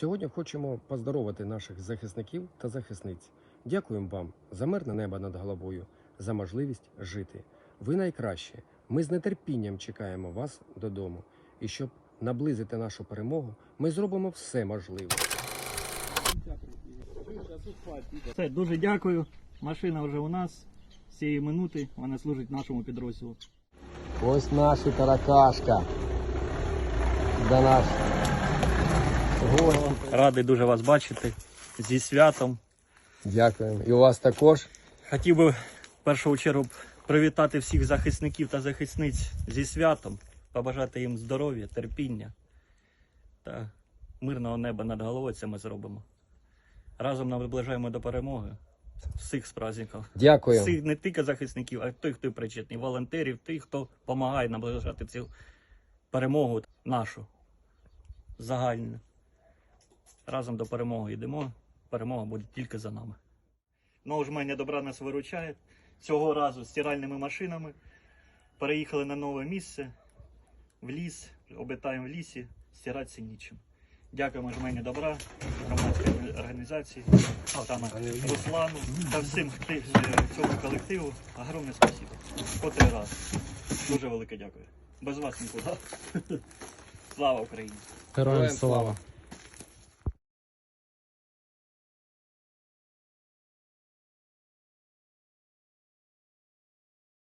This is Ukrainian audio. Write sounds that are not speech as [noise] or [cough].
Сьогодні хочемо поздоровити наших захисників та захисниць. Дякуємо вам за мирне небо над головою, за можливість жити. Ви найкращі. Ми з нетерпінням чекаємо вас додому. І щоб наблизити нашу перемогу, ми зробимо все можливе. Все, дуже дякую. Машина вже у нас. З цієї минути вона служить нашому підрозділу. Ось наші таракашка. До нас. Радий дуже вас бачити зі святом. Дякуємо. І у вас також. Хотів би в першу чергу привітати всіх захисників та захисниць зі святом, побажати їм здоров'я, терпіння та мирного неба над головою. Це ми зробимо. Разом наближаємо до перемоги. Всіх з праздників. Дякую. Всіх не тільки захисників, а той, хто причетний, волонтерів, тих, хто допомагає наближати цю перемогу нашу загальну. Разом до перемоги йдемо. Перемога буде тільки за нами. Ну, жменя добра нас виручає. Цього разу стиральними машинами. Переїхали на нове місце, в ліс, обитаємо в лісі, стиратися нічим. Дякуємо жмені добра, громадській організації, саме Руслану та всім хто- е, цьому колективу. Огромне спасибо. Котрий раз. Дуже велике дякую. Без вас нікуди. [laughs] Слава Україні! Героям слава.